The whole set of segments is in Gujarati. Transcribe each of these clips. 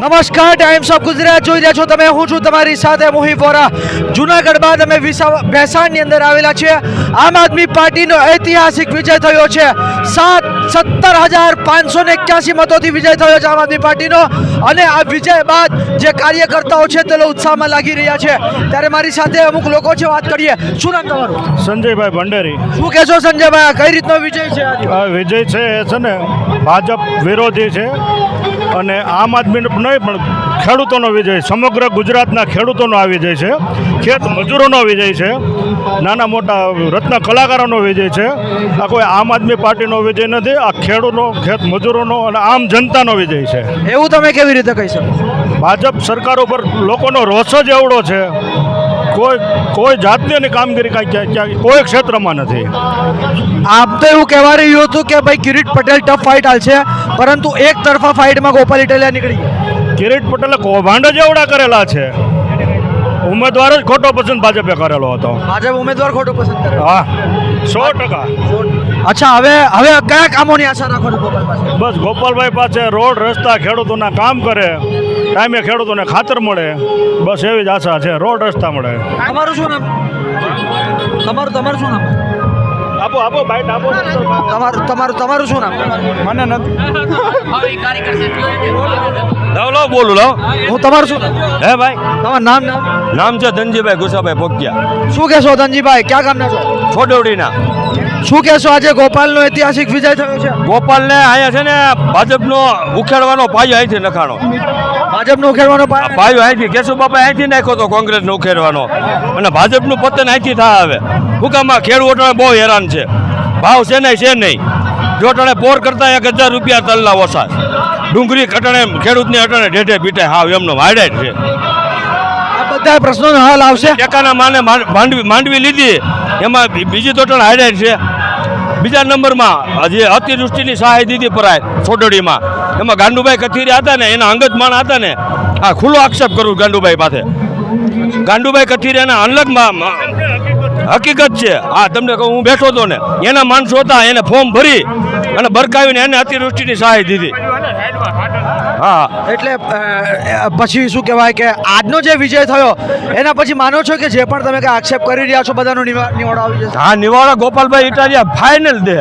નમસ્કાર ટાઈમ્સ ઓફ ગુજરાત જોઈ રહ્યા છો તમે. હું છું તમારી સાથે મોહિત વોરા. જુનાગઢ બાદ અમે ભેસાણની અંદર આવેલા છે આમ આદમી પાર્ટીનો ઐતિહાસિક વિજય થયો છે. સાત સત્તર હજાર પાંચસો ને એક્યાસી મતોથી વિજય થયો છે આમ આદમી પાર્ટીનો. અને આ વિજય બાદ જે કાર્યકર્તાઓ છે તે લોકો ઉત્સાહમાં લાગી રહ્યા છે. ત્યારે મારી સાથે અમુક લોકો છે વાત કરીએ. શું નામ તમારું? સંજયભાઈ ભંડેરી. શું કહેશો સંજયભાઈ કઈ રીતનો વિજય છે આ વિજય છે છે ને ભાજપ વિરોધી છે. અને આમ આદમીનો નહીં પણ ખેડૂતોનો વિજય સમગ્ર ગુજરાતના ખેડૂતોનો આ વિજય છે. ખેત મજૂરોનો વિજય છે. નાના મોટા રત્ન કલાકારોનો વિજય છે. આ કોઈ આમ આદમી પાર્ટીનો વિજય નથી. આ ખેડૂતનો ખેત મજૂરોનો અને આમ જનતાનો વિજય છે. એવું તમે કેવી રીતે કહી શકો? ભાજપ સરકાર ઉપર લોકોનો રોષ જ એવડો છે. કોઈ કોઈ જાતની એની કામગીરી કાંઈ ક્યાં- ક્યાં કોઈ ક્ષેત્રમાં નથી. આમ તો એવું કહેવા રહ્યું હતું કે ભાઈ કિરીટ પટેલ ટફ ફાઇટ હાલશે પરંતુ એક તરફા ફાઇટમાં ગોપાલ ઇટાલિયા નીકળી ગયા. કિરીટ પટેલે કૌભાંડ જ એવડા કરેલા છે ઉમેદવાર જ ખોટો પસંદ ભાજપે કરેલો હતો. ભાજપ ઉમેદવાર ખોટો પસંદ કરે. હા સો ટકા. અચ્છા હવે હવે કયા કામોની આશા રાખો છો ગોપાલ બસ ગોપાલભાઈ પાસે રોડ રસ્તા ખેડૂતોના કામ કરે ટાઈમે ખેડૂતોને ખાતર મળે બસ એવી જ આશા છે રોડ રસ્તા મળે. તમારું શું નામ? તમારું તમારું શું નામ? આપો આપો બાઈટ આપો. તમારું તમારું તમારું શું નામ? મને નથી. લાવ લાવ બોલું લાવ. હું તમારું શું? હે ભાઈ? તમારું નામ નામ? નામ છે ધનજીભાઈ ગુસાભાઈ ભોગ્યા. શું કહેશો ધનજીભાઈ? ક્યાં ગામના છો? છોડવડીના. શું કહેશો આજે ગોપાલનો ઐતિહાસિક વિજય થયો છે? ગોપાલને અહીંયા છે ને ભાજપનો ઉખેડવાનો પાયો અહીંથી નખાણો. ભાજપનો ઉખેડવાનો પાયો અહીંથી કેશુ બાપા અહીંથી નાખ્યો તો કોંગ્રેસનો ઉખેડવાનો. અને ભાજપનું પતન અહીંથી થાય હવે હુકામાં ખેડૂતોને બહુ હેરાન છે. ભાવ છે નહીં છે નહીં. જો ટણે પોર કરતા એક હજાર રૂપિયા તલના ઓછા. ડુંગળી કટણે ખેડૂતની અટણે ઢેઢે પીટે હાવ એમનો વાડે જ છે. બધા પ્રશ્નોનો હલ આવશે? ટેકાના માને માંડવી માંડવી લીધી. એમાં બીજી તો ટણ હાઈલાઇટ છે. બીજા નંબરમાં જે અતિવૃષ્ટિની સહાય દીધી પરાય છોડડીમાં એમાં ગાંડુભાઈ કથિરિયા હતા ને એના અંગત માણ હતા ને આ ખુલ્લો આક્ષેપ કરું ગાંડુભાઈ પાસે. ગાંડુભાઈ કથિરિયાના અનલગમાં હકીકત છે. હા તમને કહું હું બેઠો હતો ને એના માણસો હતા એને ફોર્મ ભરી અને બરકાવીને એને અતિવૃષ્ટિની સહાય દીધી. હા. એટલે પછી શું કહેવાય કે આજનો જે વિજય થયો એના પછી માનો છો કે જે પણ તમે કાંઈ આક્ષેપ કરી રહ્યા છો બધાનો નિવા- નિવાડો આવી જશે? હા નિવાડો ગોપાલભાઈ ઇટાલિયા ફાઇનલ દે.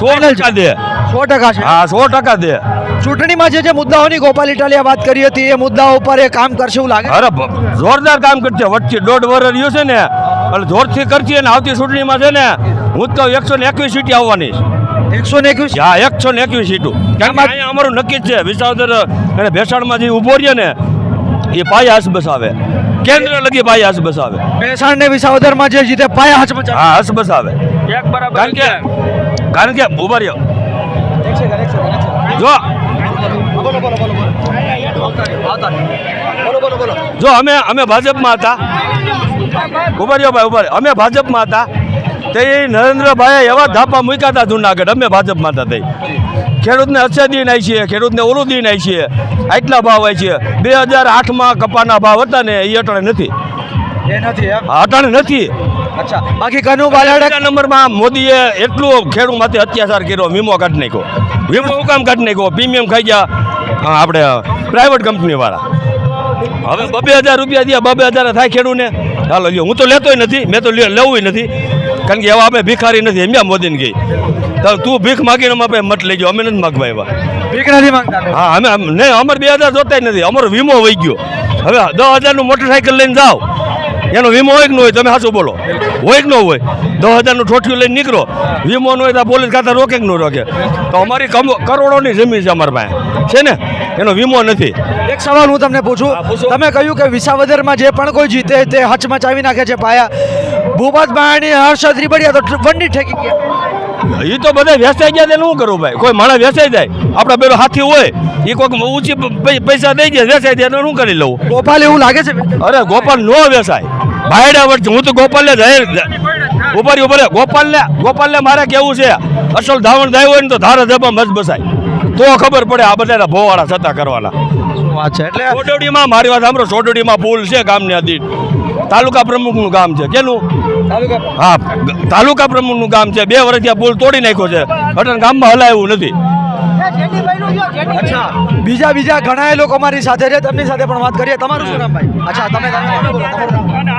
સો ટકા દે. સો ટકા છે. હા સો ટકા દે. ચૂંટણીમાં જે જે મુદ્દાઓની ગોપાલ ઇટાલિયા વાત કરી હતી એ મુદ્દાઓ ઉપર એ કામ કરશે એવું લાગે? અરે જોરદાર કામ કરશે. વચ્ચે દોઢ વર્ષ રહ્યું છે ને એટલે જોરથી કરતી અને આવતી ચૂંટણીમાં છે ને હું તો એકસો ને એકવીસ સીટી આવવાની છે. એકસો ને એકવીસ? હા એકસો ને એકવીસ સીટો. કારણ કે અહીંયા અમારું નક્કી જ છે વિસાવદર અને ભેસાણમાં જે ઊભો રહીએ ને એ પાયા હસ બસાવે. કેન્દ્ર લગી પાયા હસ બસાવે. ભેસાણ ને વિસાવદરમાં જે જીતે પાયા હાથ બસાવે હા હસ બસાવે. કારણ કે કારણ કે ઊભા રહ્યો. જો. જો અમે અમે ભાજપમાં હતા. ઊભા રહ્યો ભાઈ ઊભા અમે ભાજપમાં હતા. તે નરેન્દ્રભાઈએ એવા ધાપા મૂક્યા હતા જુનાગઢ. અમે ભાજપમાં હતા તે. ખેડૂતને અસે દી નાઈ છીએ ખેડૂતને ઓલું દી નાઈ છીએ. આટલા ભાવ હોય છે. બે હજાર આઠમાં કપાના ભાવ હતા ને એ અટાણે નથી. અટાણે નથી. અચ્છા. બાકી કનુ બાલાડા નંબરમાં મોદીએ એટલું ખેડૂતમાંથી અત્યાચાર કર્યો વીમો કાઢી નાખ્યો. વીમો કામ કાઢી નાખ્યો? પ્રીમિયમ ખાઈ ગયા આપણે પ્રાઇવેટ કંપની વાળા. હવે બબે હજાર રૂપિયા દે બબે હજાર થાય ખેડૂને. ચાલો લ્યો હું તો લેતોય નથી મેં તો લેવું નથી. કારણ કે એવા અમે ભિખારી નથી એમ મોદીને ગઈ તો તું ભીખ માગીને અમે મત લઈ ગયો અમે નથી માગવા એવા ભીખ નથી માગતા હા અમે નહીં અમારે બે હજાર જોતા નથી અમારો વીમો વહી ગયો. હવે દસ હજારનું મોટરસાઇકલ લઈને જાઓ. એનો વીમો હોય કે ન હોય તમે સાચું બોલો. હોય કે ન હોય? દસ હજારનું ઠોઠિયું લઈને નીકળો. વીમો ન હોય તો પોલીસ ખાતા રોકે કે ન રોકે? તો અમારી કમ કરોડોની જમીન છે અમારી પાસે. છે ને? એનો વીમો નથી. એક સવાલ હું તમને પૂછું. તમે કહ્યું કે વિસાવદરમાં જે પણ કોઈ જીતે તે હચમચાવી નાખે છે પાયા. ભૂપત બાણી હર્ષદ રીબડિયા તો વંડી ઠેકી ગયા. એ તો બધા વેચાઈ ગયા તેને શું કરવું ભાઈ? કોઈ માણસ વેચાઈ જાય આપણા પેલો હાથી હોય એ કોઈક ઊંચી પૈસા દઈ દે વેચાઈ જાય શું કરી લઉં? ગોપાલ એવું લાગે છે? અરે ગોપાલ નો વેસાય ભાઈડા વર્ષ હું તો ગોપાલને જાહેર ઉપર ઊભા રે ગોપાલને ગોપાલને મારે કેવું છે? અસલ ધાવણ થાય હોય ને તો ધારા ધબા મજ બસાય. તો ખબર પડે આ બધાના ભોવાળા છતાં કરવાના. વાત છે? એટલે સોડોડીમાં મારી વાત સાંભળો સોડોડીમાં પુલ છે ગામની અધીન તાલુકા પ્રમુખનું ગામ છે. કેનું હા તાલુકા પ્રમુખનું ગામ છે. બે વર્ષથી આ પુલ તોડી નાખ્યો છે. અટન ગામમાં હલાય એવું નથી અચ્છા. બીજા બીજા ઘણા લોકો અમારી સાથે છે તેમની સાથે પણ વાત કરીએ. તમારું શું નામ ભાઈ? અચ્છા તમે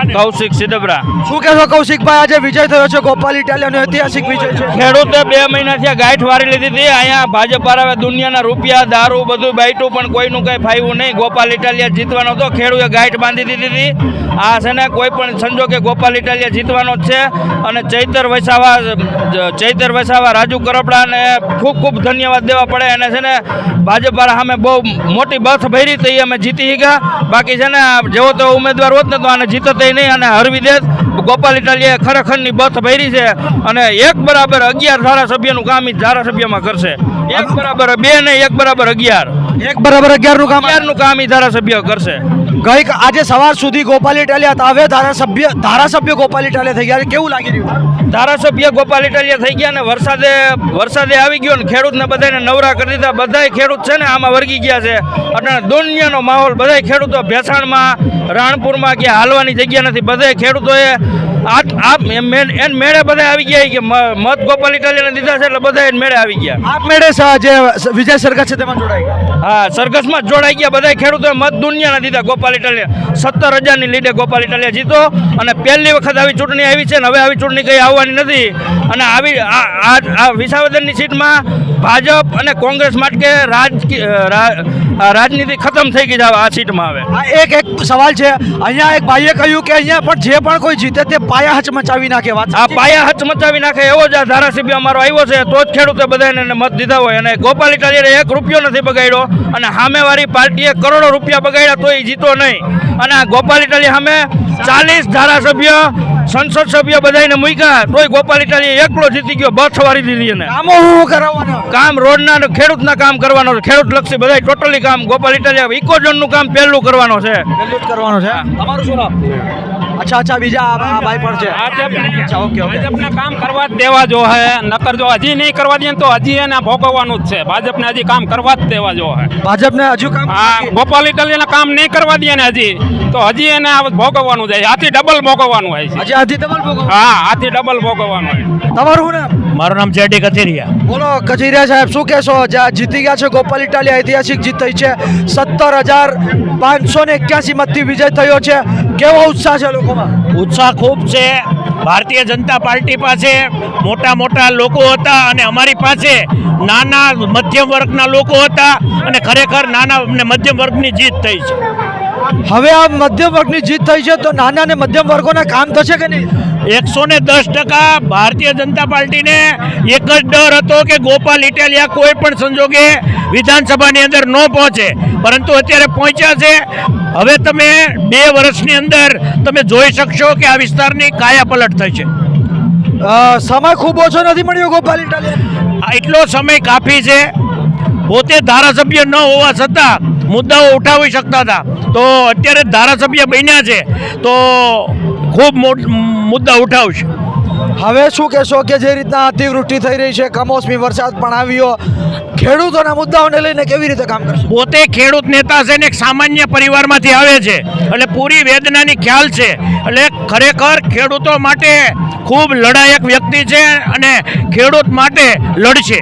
કૌશિક સિદબરા શું કહેશો કૌશિકભાઈ? આજે વિજય થયો છે ગોપાલ ઇટાલિયાનો ઐતિહાસિક વિજય છે. ખેડૂતે બે મહિનાથી આ ગાંઠ વારી લીધી હતી. અહીંયા ભાજપ હવે દુનિયાના રૂપિયા દારૂ બધું બાઈટું પણ કોઈનું કંઈ ફાવ્યું નહીં. ગોપાલ ઇટાલિયા જીતવાનો હતો. ખેડૂતે ગાંઠ બાંધી દીધી હતી. આ છે ને કોઈ પણ સંજોગે ગોપાલ ઇટાલિયા જીતવાનો જ છે. અને ચૈતર વસાવા ચૈતર વસાવા રાજુ કરપડાને ખૂબ ખૂબ ધન્યવાદ દેવા પડે. અને છે ને ભાજપ વાળા સામે બહુ મોટી બસ ભરી હતી અમે જીતી ગયા. બાકી છે ને જેવો તો ઉમેદવાર હોત ને તો આને જીતતે નહીં અને હરવી દેત ગોપાલ ઇટાલીએ ખરેખરની બસ ભરી છે અને એક બરાબર અગિયાર ધારાસભ્યનું કામ એ ધારાસભ્યમાં કરશે. એક બરાબર બે ને એક બરાબર અગિયાર. એક બરાબર અગિયારનું કામ અગિયારનું કામ ઈ ધારાસભ્ય કરશે. ગઈ આજે સવાર સુધી ગોપાલ ઇટાલિયા હતા. હવે ધારાસભ્ય ધારાસભ્ય ગોપાલ ઇટાલિયા થઈ ગયા કેવું લાગી રહ્યું? ધારાસભ્ય ગોપાલ ઇટાલિયા થઈ ગયા ને વરસાદે વરસાદે આવી ગયો ને ખેડૂતને બધાને નવરા કરી દીધા. બધાય ખેડૂત છે ને આમાં વર્ગી ગયા છે. અને દુનિયાનો માહોલ, બધાય ખેડૂતો ભેસાણમાં, રાણપુરમાં કે હાલવાની જગ્યા નથી. બધાય ખેડૂતોએ આ આ એન મેળે બધા આવી ગયા કે મત ગોપાલ ઇટાલિયાને લીધા છે એટલે બધા એન મેળે આવી ગયા. આપ મેળે જે વિજય સરગત છે તેમાં જોડાઈ ગયા? હા સરઘસમાં જ જોડાઈ ગયા બધા ખેડૂતોએ મત દુનિયાના દીધા ગોપાલ સત્તર હજારની લીડે ગોપાલ ઇટાલિયા જીતો અને પહેલી વખત આવી ચૂંટણી આવી છે ને હવે આવી ચૂંટણી કંઈ આવવાની નથી. અને આવી આ વિસાવદરની સીટમાં ભાજપ અને કોંગ્રેસ માટે રાજકીય રા- રાજનીતિ ખતમ થઈ ગઈ છે આ સીટમાં હવે. આ એક એક સવાલ છે. અહીંયા એક ભાઈએ કહ્યું કે અહીંયા પણ જે પણ કોઈ જીતે તે પાયા હચમચાવી નાખે વાત આ પાયા હચ મચાવી નાખે એવો જ આ ધારાસભ્ય અમારો આવ્યો છે. તો જ ખેડૂતે બધાને એને મત દીધા હોય. અને ગોપાલ ઇટાલિયાએ એક રૂપિયો નથી બગાડ્યો અને સામેવાળી પાર્ટીએ કરોડો રૂપિયા બગાડ્યા તો એ જીતો નહીં. અને આ ગોપાલ ઇટાલિયા સામે ચાલીસ ધારાસભ્ય સંસદ સભ્ય બધાને મૂક્યા. તોય ગોપાલ ઇટાલી એકલો જીતી ગયો. બસ વારી દીધી એને. કામો હું કરાવવાનો કામ રોડના ને ખેડૂતના કામ કરવાનો છે. ખેડૂત લક્ષી બધા ટોટલી કામ ગોપાલ ઇટાલી ઇકોઝોનનું કામ પહેલું કરવાનો છે. પહેલું જ કરવાનો છે? તમારું શું નામ? અચ્છા અચ્છા બીજા આ ભાઈ પણ છે. અચ્છા ઓકે ઓકે. ભાજપને કામ કરવા જ દેવા જો હે નકર જો હજી નહીં કરવા દે ને તો હજી એને ભોગવવાનું જ છે. ભાજપને હજી કામ કરવા જ દેવા જો હે. ભાજપને હજુ કામ હા ગોપાલ ઇટાલિયાને કામ નહીં કરવા દે ને હજી તો હજી એને આ ભોગવવાનું જાય આથી ડબલ ભોગવવાનું હોય છે. હજી આથી ડબલ ભોગવવાનું? હા આથી ડબલ ભોગવવાનું હોય તમારું નામ? મારું નામ જેડી કથિરિયા. બોલો કચેરિયા સાહેબ શું કહેશો? જ્યાં જીતી ગયા છે ગોપાલ ઇટાલી ઐતિહાસિક જીત થઈ છે. સત્તર હજાર પાંચસો ને એક્યાસી મતથી વિજય થયો છે. કેવો ઉત્સાહ છે લોકોમાં? ઉત્સાહ ખૂબ છે. ભારતીય જનતા પાર્ટી પાસે મોટા મોટા લોકો હતા અને અમારી પાસે નાના મધ્યમ વર્ગના લોકો હતા અને ખરેખર નાના અને મધ્યમ વર્ગની જીત થઈ છે. હવે આ મધ્યમ વર્ગની જીત થઈ છે તો નાના અને મધ્યમ વર્ગોના કામ થશે કે નહીં? એકસો ને દસ ટકા ભારતીય જનતા પાર્ટીને એક જ ડર હતો કે ગોપાલ ઇટાલિયા કોઈ પણ સંજોગે વિધાનસભાની અંદર ન પહોંચે. પરંતુ અત્યારે પહોંચ્યા છે. હવે તમે બે વર્ષની અંદર તમે જોઈ શકશો કે આ વિસ્તારની કાયા પલટ થઈ છે. સમય ખૂબ ઓછો નથી મળ્યો ગોપાલ ઇટાલિયા એટલો સમય કાફી છે પોતે ધારાસભ્ય ન હોવા છતાં મુદ્દાઓ ઉઠાવી શકતા હતા. તો અત્યારે ધારાસભ્ય બન્યા છે તો ખૂબ મુદ્દા ઉઠાવશે. હવે શું કહેશો કે જે રીતના અતિવૃષ્ટિ થઈ રહી છે કમોસમી વરસાદ પણ આવ્યો. ખેડૂતોના મુદ્દાઓને લઈને કેવી રીતે કામ કરશે? પોતે ખેડૂત નેતા છે ને એક સામાન્ય પરિવારમાંથી આવે છે. એટલે પૂરી વેદનાની ખ્યાલ છે. એટલે ખરેખર ખેડૂતો માટે ખૂબ લડાયક વ્યક્તિ છે અને ખેડૂત માટે લડશે.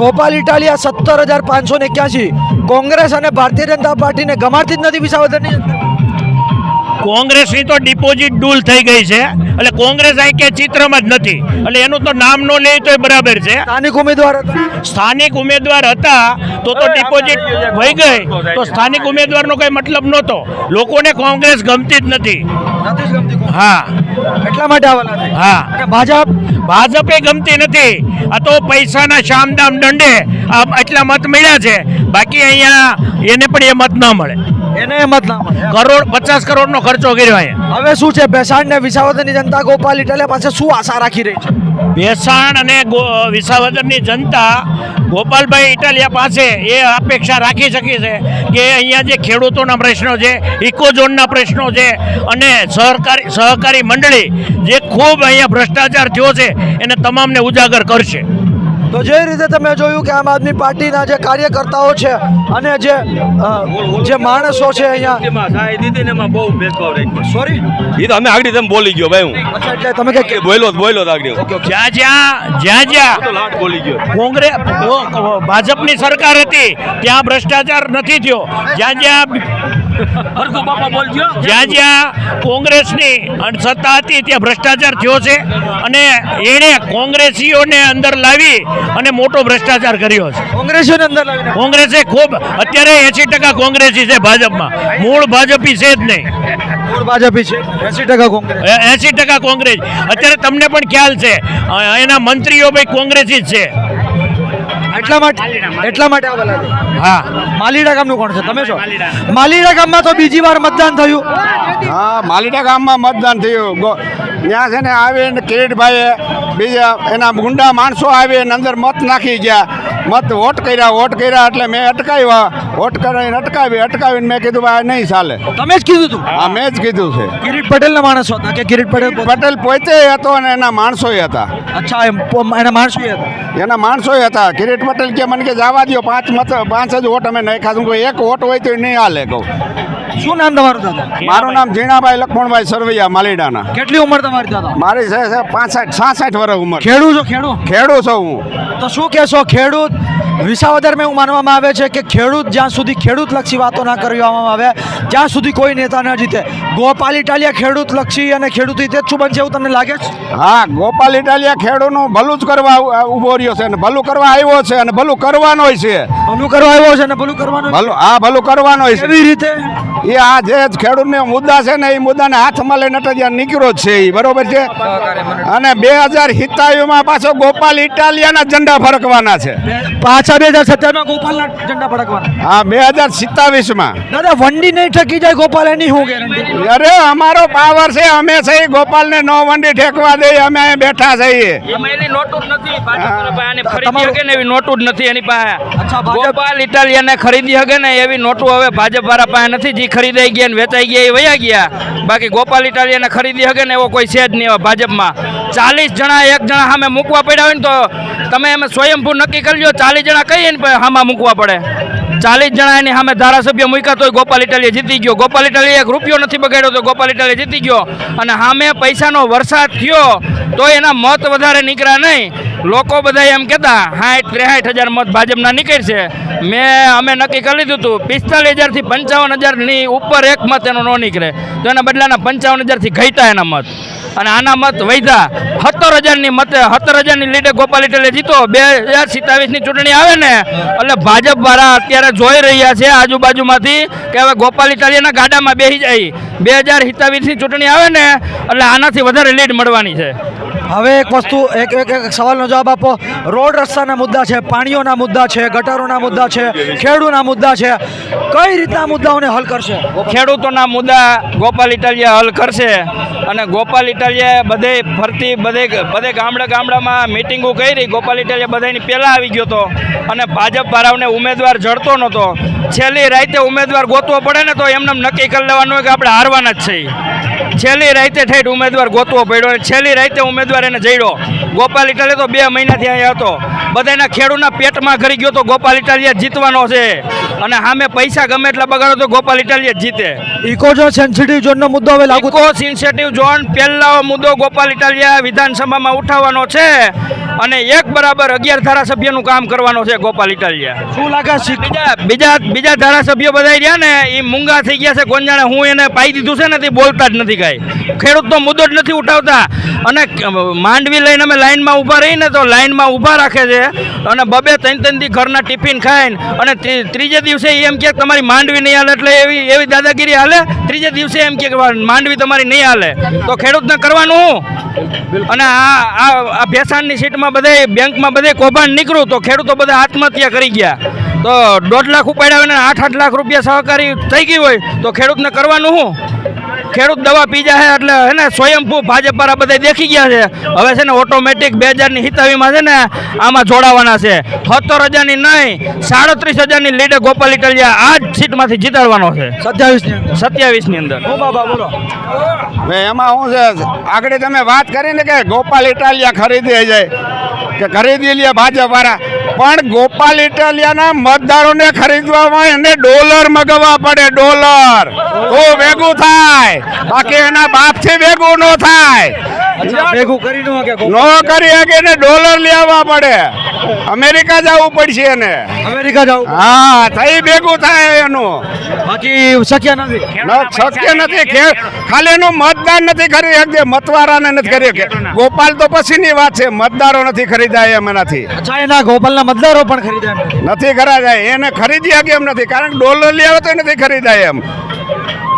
ગોપાલ ઇટાલિયા સત્તર હજાર પાંચસો ને એક્યાસી. કોંગ્રેસ અને ભારતીય જનતા પાર્ટીને ગમાડતી જ નથી વિસાવદરની કોંગ્રેસની તો ડિપોઝિટ ડૂલ થઈ ગઈ છે. એટલે કોંગ્રેસ કે ચિત્રમાં જ નથી. એટલે એનું તો નામ ન લે તોય બરાબર છે. સ્થાનિક ઉમેદવાર હતા? સ્થાનિક ઉમેદવાર હતા તો તો ડિપોઝિટ વહી ગઈ. તો સ્થાનિક ઉમેદવારનો કોઈ મતલબ નહોતો. લોકોને કોંગ્રેસ ગમતી જ નથી. હા. એટલા માટે આવેલા હા. ભાજપ? ભાજપે ગમતી નથી. આ તો પૈસાના શામદામ દંડે આ એટલા મત મળ્યા છે. બાકી અહીંયા એને પણ એ મત ન મળે. એને મત ના મળે કરોડ પચાસ કરોડનો ખર્ચો કર્યો અહીંયા. હવે શું છે ભેસાણ ને વિસાવદરની જનતા ગોપાલ ઇટલે પાસે શું આશા રાખી રહી છે? ભેસાણ અને વિસાવદરની જનતા ગોપાલભાઈ ઇટાલિયા પાસે એ અપેક્ષા રાખી શકી છે કે અહીંયા જે ખેડૂતોના પ્રશ્નો છે ઇકોઝોનના પ્રશ્નો છે અને સહકારી સહકારી મંડળી જે ખૂબ અહીંયા ભ્રષ્ટાચાર થયો છે એને તમામને ઉજાગર કરશે. તો જે રીતે તમે જોયું કે આમ આદમી પાર્ટીના જે કાર્યકર્તાઓ છે અને જે જે માણસો છે અહીંયા સોરી એ તો અમે આગળ તમે બોલી ગયો ભાઈ હું. અચ્છા એટલે તમે કે કે બોલો જ આગળ જ્યાં જ્યાં જ્યાં જ્યાં લાટ બોલી ગયો. કોંગ્રેસ ભાજપની સરકાર હતી ત્યાં ભ્રષ્ટાચાર નથી થયો. જ્યાં જ્યાં જ્યાં જ્યાં કોંગ્રેસની અન- સત્તા હતી ત્યાં ભ્રષ્ટાચાર થયો છે અને એણે કોંગ્રેસીઓને અંદર લાવી અને મોટો ભ્રષ્ટાચાર કર્યો છે. કોંગ્રેસીઓને અંદર લાવી કોંગ્રેસે ખૂબ અત્યારે એસી ટકા કોંગ્રેસી છે ભાજપમાં. મૂળ ભાજપી છે જ નહીં. મૂળ ભાજપી છે. એસી ટકા કોંગ્રેસ. એસી ટકા કોંગ્રેસ. અત્યારે તમને પણ ખ્યાલ છે એના મંત્રીઓ ભાઈ કોંગ્રેસી જ છે. એટલા માટે એટલા માટે આ હા. માલીડા ગામનું કોણ છે? તમે છો? માલીડા. ગામમાં તો બીજી વાર મતદાન થયું. હા માલીડા ગામમાં મતદાન થયું. ત્યાં છે ને આવીને કિરીટભાઈએ બીજા એના ગુંડા માણસો આવીને અંદર મત નાખી ગયા. મત વોટ કર્યા વોટ કર્યા એટલે મેં અટકાવ્યા. વોટ કરીને અટકાવી અટકાવીને મેં કીધું ભાઈ આ નહીં ચાલે. તમે જ કીધું તું આ મેં જ કીધું છે. કિરીટ પટેલના માણસો હતા કે કિરીટ પટેલ પટેલ પોતે હતો અને એના માણસો હતા. અચ્છા એના માણસો હતા? એના માણસો હતા. કિરીટ પટેલ કે મને કે જવા દો પાંચ મત પાંચ જ વોટ અમે નહીં ખાધું. કોઈ એક વોટ હોય તો નહીં હાલે કહું. શું નામ તમારું દાદા? મારું નામ ઝીણાભાઈ લખમણભાઈ સરવૈયા માલીડાના. કેટલી ઉંમર તમારી દાદા? મારી છે છે પાસઠ સાસઠ વર્ષ ઉંમર. ખેડૂત છો ખેડૂત ખેડૂત છું હું. તો શું કહેશો ખેડૂત? વિસાવદરમાં એવું માનવામાં આવે છે કે ખેડૂત જ્યાં સુધી ખેડૂત લક્ષી વાતો ના કરવામાં આવે ત્યાં સુધી કોઈ નેતા ન જીતે. ગોપાલ ઇટાલિયા ખેડૂત લક્ષી અને ખેડૂત હિતેચ્છુ બનશે એવું તમને લાગે છે? હા ગોપાલ ઇટાલિયા ખેડૂતનું ભલું જ કરવા ઊભો રહ્યો છે અને ભલું કરવા આવ્યો છે અને ભલું કરવાનો છે. ભલું કરવા આવ્યો છે અને ભલું કરવાનું ભલું હા ભલું કરવાનો છે. એવી રીતે? એ આ જે ખેડૂતને મુદ્દા છે ને એ મુદ્દાને હાથમાં લઈને અટજ્યા નીકળ્યો છે એ બરોબર છે? અને બે હજાર સિત્તાવીસમાં પાછો ગોપાલ ઇટાલિયાના ઝંડા ફરકવાના છે. પાછા બે હજાર સત્તરમાં ગોપાલના ઝંડા ફરકવાના હા બે હજાર સિત્તાવીસમાં. દાદા વંડી નહીં ઠકી જાય ગોપાલ એની શું ગેરંટી અરે અમારો પાવર છે અમે છે ગોપાલને નો વંડી ઠેકવા દઈએ અમે અહીં બેઠા છીએ નોટું જ નથી. ભાજપના પાસે આને ખરીદી તમારું- શકે ને એવી નોટું જ નથી એની પાસે. ગોપાલ ઇટાલિયાને ખરીદી શકે ને એવી નોટું હવે ભાજપ વાળા પાસે નથી જે ખરીદાઈ ગયા ને વેચાઈ ગયા એ વયા ગયા. બાકી ગોપાલ ઇટાલિયાને ખરીદી શકે ને એવો કોઈ છે જ નહીં ભાજપમાં. ચાલીસ જણા એક જણા સામે મૂકવા પડ્યા હોય ને તો તમે એમ સ્વયંભૂ નક્કી કરી ચાલીસ જણા કહીએ ને સામા મૂકવા પડે. ચાલીસ જણા એની સામે ધારાસભ્ય મૂક્યા તોય ગોપાલ ઇટાલિયા જીતી ગયો. ગોપાલ ઇટાલિયા એક રૂપિયો નથી બગાડ્યો તો ગોપાલ ઇટાલિયા જીતી ગયો. અને સામે પૈસાનો વરસાદ થયો, તો એના મત વધારે નીકળ્યા નહીં. લોકો બધા એમ કહેતા સાઠ ત્રેસાઠ હજાર મત ભાજપના નીકળશે. મેં, અમે નક્કી કરી લીધું હતું પિસ્તાલીસ હજારથી પંચાવન હજારની ઉપર એક મત એનો ન નીકળે. તો એના બદલાના પંચાવન હજારથી ઘટ્યા એના મત. અને આના મત વૈધા સત્તર હજારની મતે સત્તર હજારની લીડે ગોપાલ ઇટેલે જીતો. બે હજાર સિત્તાવીસની ચૂંટણી આવે ને એટલે ભાજપ વાળા અત્યારે જોઈ રહ્યા છે આજુબાજુમાંથી કે હવે ગોપાલ ઇટાલિયાના ગાડામાં બેસી જાય. બે હજાર સિત્તાવીસની ચૂંટણી આવે ને એટલે આનાથી વધારે લીડ મળવાની છે. હવે એક વસ્તુ એક એક એક સવાલનો જવાબ આપો. રોડ રસ્તાના મુદ્દા છે પાણીઓના મુદ્દા છે ગટરોના મુદ્દા છે ખેડૂના મુદ્દા છે. કઈ રીતના મુદ્દાઓને હલ કરશે? ખેડૂતોના મુદ્દા ગોપાલ ઇટાલિયા હલ કરશે અને ગોપાલ ઇટાલિયા બધે ફરતી, બધે બધે ગામડા ગામડામાં મિટિંગો કરી. ગોપાલ ઇટાલિયા બધાની પહેલાં આવી ગયો હતો. અને ભાજપ ભારાવને ઉમેદવાર જડતો નહોતો. છેલ્લી રાતે ઉમેદવાર ગોતવો પડે ને તો એમને નક્કી કરી લેવાનું હોય કે આપણે હારવાના જ છીએ. છેલ્લી રાતે ઠેઠ ઉમેદવાર ગોતવો પડ્યો અને છેલ્લી રાતે ઉમેદવાર એને જઈડો ગોપાલ ઇટાલિયા તો બે મહિનાથી અહીંયા હતો. બધાના ખેડૂતના પેટમાં ઘરી ગયો તો ગોપાલ ઇટાલિયા જીતવાનો છે. અને સામે પૈસા ગમે એટલા બગાડો તો ગોપાલ ઇટાલિયા જીતે. ઇકોઝોન સેન્સિટિવ ઝોનનો મુદ્દો હવે લાગુ ઇકો સેન્સિટિવ ઝોન પહેલો મુદ્દો ગોપાલ ઇટાલિયા વિધાનસભામાં ઉઠાવવાનો છે. અને એક બરાબર અગિયાર ધારાસભ્યનું કામ કરવાનો છે ગોપાલ ઇટાલિયા. શું લાગે છે? બીજા બીજા બીજા ધારાસભ્યો બધા રહ્યા ને એ મૂંગા થઈ ગયા છે કોણ જાણે હું એને પાઈ દીધું છે ને તે બોલતા જ નથી કાંઈ. ખેડૂતનો મુદ્દો જ નથી ઉઠાવતા. અને માંડવી લઈને અમે લાઇનમાં ઊભા રહીને તો લાઇનમાં ઊભા રાખે છે. અને બબે ત્રણ ત્રણ દી ઘરના ટિફિન ખાઈને અને ત્રીજે દિવસે એમ કે તમારી માંડવી નહીં હાલે એટલે એવી એવી દાદાગીરી હાલે? ત્રીજે દિવસે એમ કે માંડવી તમારી નહીં હાલે. તો ખેડૂતને કરવાનું હું? અને આ આ આ ભેસાણની સીટમાં બધે બેંકમાં બધે કૌભાંડ નીકળ્યું તો ખેડૂતો બધા આત્મહત્યા કરી ગયા. તો દોઢ લાખ ઉપાડ્યા હોય ને આઠ આઠ લાખ રૂપિયા સહકારી થઈ ગઈ હોય તો ખેડૂતને કરવાનું શું ખેડૂત દવા પી જાય એટલે હે ને સ્વયંભૂ ભાજપ વાળા બધા દેખી ગયા છે. હવે છે ને ઓટોમેટિક બે હજારની હિતાવીમાં છે ને આમાં જોડાવાના છે. સત્તર હજારની નહીં સાડત્રીસ હજારની લીડે ગોપાલ ઇટાલિયા આ જ સીટમાંથી જીતાડવાનો છે. સત્યાવીસ સત્યાવીસની અંદર. બોલો. એમાં શું છે આગળ તમે વાત કરી ને કે ગોપાલ ઇટાલિયા ખરીદી જાય કે ખરીદી લે ભાજપ વાળા. પણ ગોપાલ ઇટાલિયાના મતદારોને ખરીદવામાં એને ડોલર મગાવવા પડે ડોલર. તો ભેગું થાય. બાકી એના બાપથી ભેગું નો થાય. ભેગું કરી નો કે નો કરી શકે એને ડોલર લેવા પડે. અમેરિકા જવું પડશે એને. અમેરિકા જવું હા થઈ ભેગું થાય એનું. બાકી શક્ય નથી. શક્ય નથી. ખાલી એનું મતદાન નથી કરી શકતી. મતવારાને નથી કરી ગોપાલ તો પછીની વાત છે. મતદારો નથી ખરીદાય એમ એનાથી. અચ્છા એના ગોપાલના મતદારો પણ ખરીદાય નથી ખરીદાય એને ખરીદી શકે એમ નથી. કારણ કે ડોલર લેવા તો નથી ખરીદાય એમ.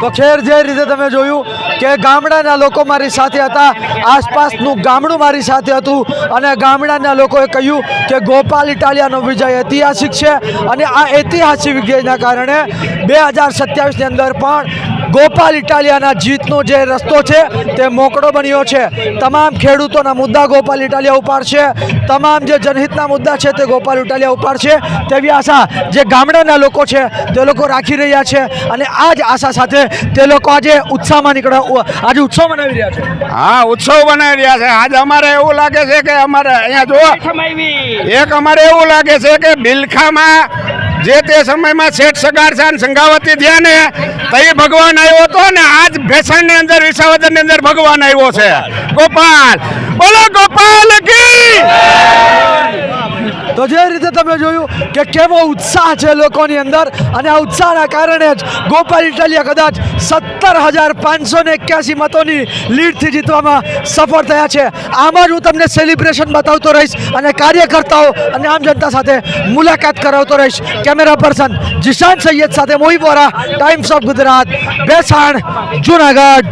તો ખેર જે રીતે તમે જોયું કે ગામડાના લોકો મારી સાથે હતા, આસપાસનું ગામડું મારી સાથે હતું અને ગામડાના લોકોએ કહ્યું કે ગોપાલ ઇટાલિયાનો વિજય ઐતિહાસિક છે અને આ ઐતિહાસિક વિજયના કારણે બે હજાર સત્યાવીસની અંદર પણ ગોપાલ ઇટાલિયાના જીતનો જે રસ્તો છે તે મોકળો બન્યો છે. તમામ ખેડૂતોના મુદ્દા ગોપાલ ઇટાલિયા ઉપાડશે તમામ જે જનહિતના મુદ્દા છે તે ગોપાલ ઇટાલિયા ઉપાડશે તેવી આશા જે ગામડાના લોકો છે તે લોકો રાખી રહ્યા છે અને આ જ આશા સાથે તે લોકો આજે ઉત્સાહમાં નીકળ્યા આજે ઉત્સવ મનાવી રહ્યા છે. હા ઉત્સવ બનાવી રહ્યા છે. આજ અમારે એવું લાગે છે કે અમારે અહીંયા જો એક અમારે એવું લાગે છે કે બિલખામાં જે તે સમયમાં શેઠ સગાર શાન સંગાવતી થયા ને તઈ ભગવાન આવ્યો હતો ને આજ ભેસાણની અંદર વિસાવદરની અંદર ભગવાન આવ્યો છે. ગોપાલ બોલો ગોપાલ કી! તો જે રીતે તમે જોયું કે કેવો ઉત્સાહ છે લોકોની અંદર, અને આ ઉત્સાહના કારણે જ ગોપાલ ઇટાલિયા કદાચ સત્તર હજાર પાંચસો ને એક્યાસી મતોની લીડથી જીતવામાં સફળ થયા છે. આમાં જ હું તમને સેલિબ્રેશન બતાવતો રહીશ અને કાર્યકર્તાઓ અને આમ જનતા સાથે મુલાકાત કરાવતો રહીશ. કેમેરા પર્સન જીશાન સૈયદ સાથે મોહી વોરા ટાઈમ્સ ઓફ ગુજરાત બેસાણ, જુનાગઢ.